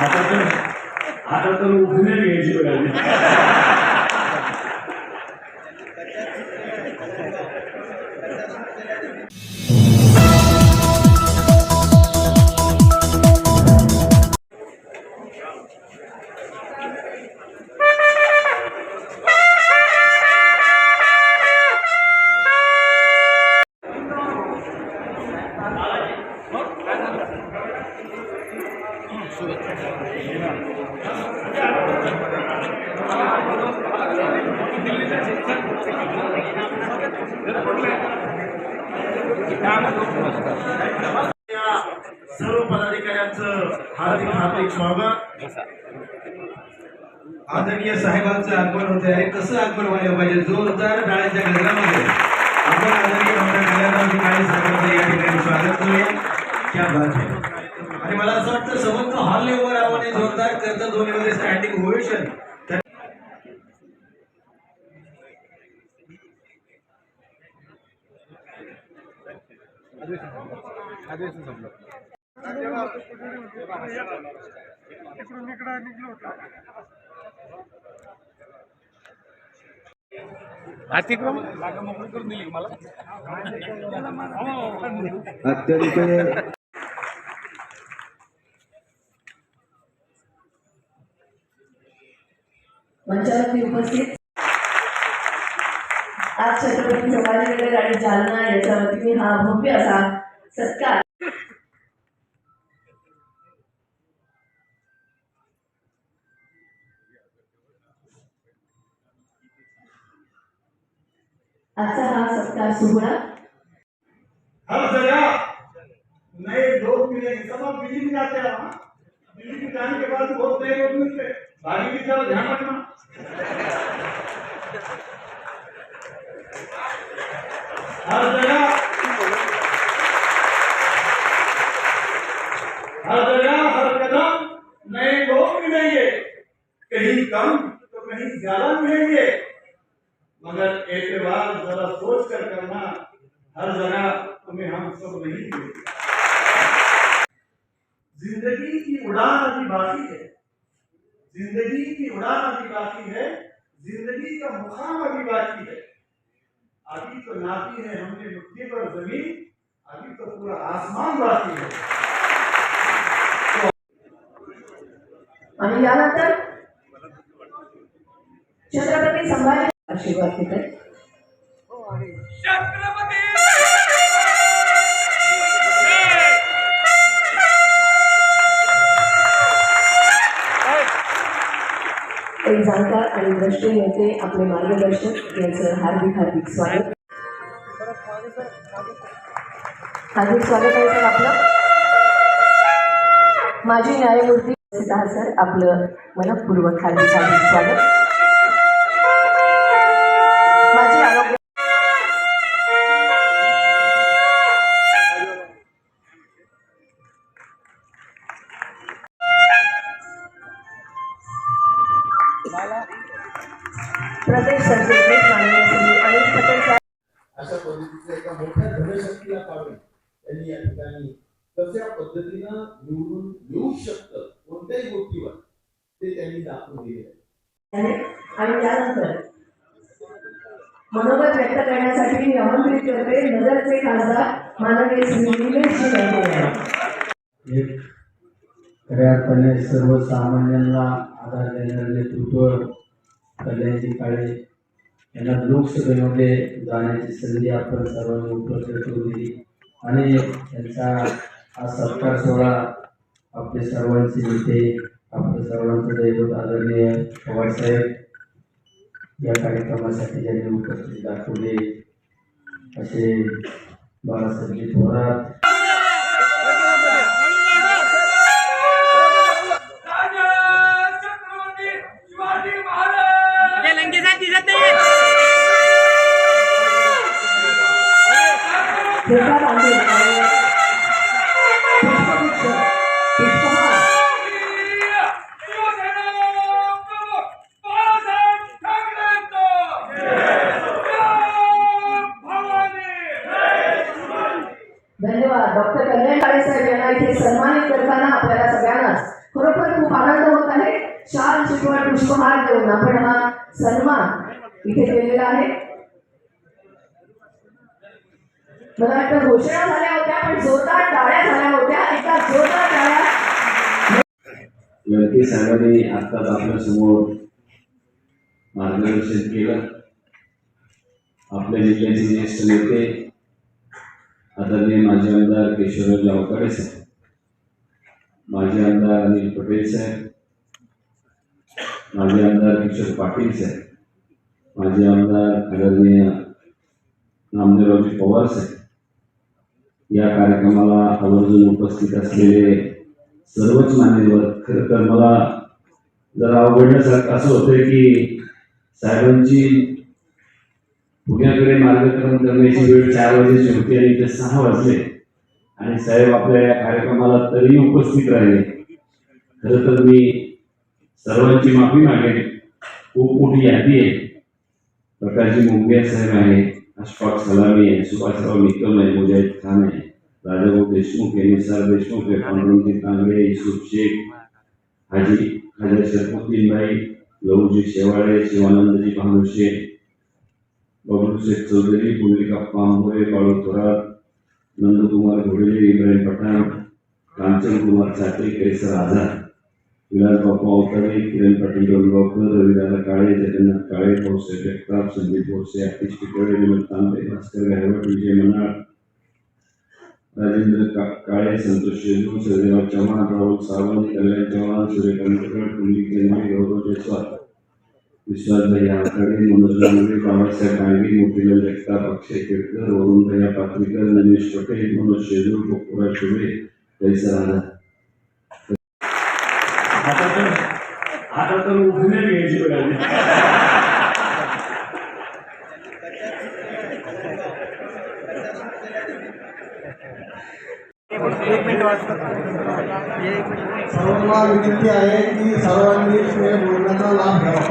आता तर आता घ्यायची वेळ सर्व पदाधिकाऱ्यांचं हार्दिक हार्दिक स्वागत. आदरणीय साहेबांचं आगमन होते आहे कसं आगमन व्हायला पाहिजे? जोरदार डाळ्याच्या गजरामध्ये. आपण आदरणीय आमदार कल्याणराव साहेबांचं या ठिकाणी स्वागत करूया. क्या बात आहे आणि मला असं वाटतं समस्त हॉलने उभं राहावं आणि जोरदार करता दोन्हीमध्ये स्टँडिंग होईल ओवेशन अत्यंत मंचावरती उपस्थित आज याच्या वतीने हा भव्य असा सत्कार आजचा हा सत्कार हर जगह नए लोग सब में जाते हो में जाने के बाद बहुत नए लोग मिलते बाकी की तरफ़ ध्यान रखना। हर जगह हर जगह हर कदम नए लोग मिलेंगे। कहीं कम तो कहीं ज़्यादा मिलेंगे। मगर एतबार जरा सोच कर करना हर जगह तुम्हें हम सब नहीं मिलेंगे। ज़िंदगी की उड़ान अभी बाकी है। ज़िंदगी की उड़ान अभी बाकी है। ज़िंदगी का मुकाम अभी बाकी है। अभी तो नापी है हमने मिट्टी पर जमीन अभी तो पूरा आसमान बाकी है। आणि यानंतर छत्रपती संभाजी आशीर्वाद घेत आहेत छत्रपती एक जाणकार आणि द्रष्टे नेते आपले मार्गदर्शक यांचं हार्दिक हार्दिक स्वागत. हार्दिक स्वागत आहे सर आपलं. माजी न्यायमूर्ती सर आपलं मनपूर्वक हार्दिक हार्दिक स्वागत. प्रदेश सरचिटणीस माननीय श्री अनिल पटेल साहेब अशा पद्धतीच्या एका मोठ्या धनशक्तीला त्यांनी या ठिकाणी कशा पद्धतीनं निवडून येऊ शकतं कोणत्याही गोष्टीवर ते त्यांनी दाखवून दिले आहे. आणि त्यानंतर मनोगत व्यक्त करण्यासाठी मी आमंत्रित करते. नगरचे खासदार माननीय श्री निलेशजी खऱ्या अर्थाने सर्वसामान्यांना आधार देणारे नेतृत्व कल्याणजी काळे यांना लोकसभेमध्ये जाण्याची संधी आपण सर्वांनी उपलब्ध करून दिली. आणि त्यांचा हा सत्कार सोहळा आपले सर्वांचे नेते आपल्या सर्वांचं दैवत आदरणीय पवारसाहेब या कार्यक्रमासाठी ज्यांनी उपस्थिती दाखवली. असे बाळासाहेबजी थोरात धन्यवाद. डॉक्टर कल्याणकाळे साहेब यांना इथे सन्मानित करताना आपल्याला सगळ्यांनाच खरोखर खूप आनंद होत आहे. शाल शिकवण पुष्पहार देऊन आपण हा सन्मान इथे केलेला आहे. मला वाटतं घोषणा झाल्या होत्या पण जोरदार टाळ्या झाल्या होत्या. एका जोरदार टाळ्या. लडके साहेबांनी आत्ताच आपल्यासमोर मार्गदर्शन केलं. आपल्या जिल्ह्याचे ज्येष्ठ नेते आदरणीय माजी आमदार केशवराव जावकाडे साहेब माजी आमदार अनिल पटेल साहेब माजी आमदार किशोर पाटील साहेब माजी आमदार आदरणीय नामदेवरावजी पवार साहेब या कार्यक्रमाला आवर्जून उपस्थित असलेले सर्वच मान्यवर खरं तर मला जरा अवघडण्यासारखं असं होतं की साहेबांची पुण्याकडे मार्गक्रमण करण्याची वेळ चार वाजेची होती आणि ते सहा वाजले. आणि साहेब आपल्या या कार्यक्रमाला तरी उपस्थित राहिले. खरं तर मी सर्वांची माफी मागेन. खूप मोठी यादी आहे. प्रकाशजी मुंगे साहेब आहे अशफाक सलामी आहे सुभाषराव निकम आहे मुजाहिद खान आहे राजाभाऊ देशमुख आहे निसार देशमुख आहे पांडुरंगजी तांगडे युसुफ शेख हाजी खाजा शरफुद्दीनबाई लहूजी शेवाळे शिवानंदजी भानुशे बबलू शेख चौधरी पुंडलिका मोरे बाळू थोरात नंदकुमार घोडेले इब्राहिम पठाण कांचन कुमार साठे केसर आझाद विलास बापू अवतारे किरण पाटील डोलगावकर रविदादा काळे जगन्नाथ काळे भाऊसाहेब जगताप संदीप भोसे आतिश पिकळे विनोद तांबे भास्कर गायवट विजय मनाळ राजेंद्र का- काळे संतोष शेजू सदैव चव्हाण राहुल सावंत कल्याण चव्हाण सूर्यकांत कड कुंडली केंद्रे गौरव जयस्वाल विश्वासभाई आवताडे मनोज लांबे बाबासाहेब डांगे मोतीलाल जगताप अक्षय केळकर वरुणभैया पात्रीकर नरेश पटेल मनोज शेजू गोकुळा शुभे कैसर आता तर आता तर उठणे घ्यायची वेळ सर्वांना विनंती आहे की सर्वांनी बोलण्याचा लाभ घ्यावा.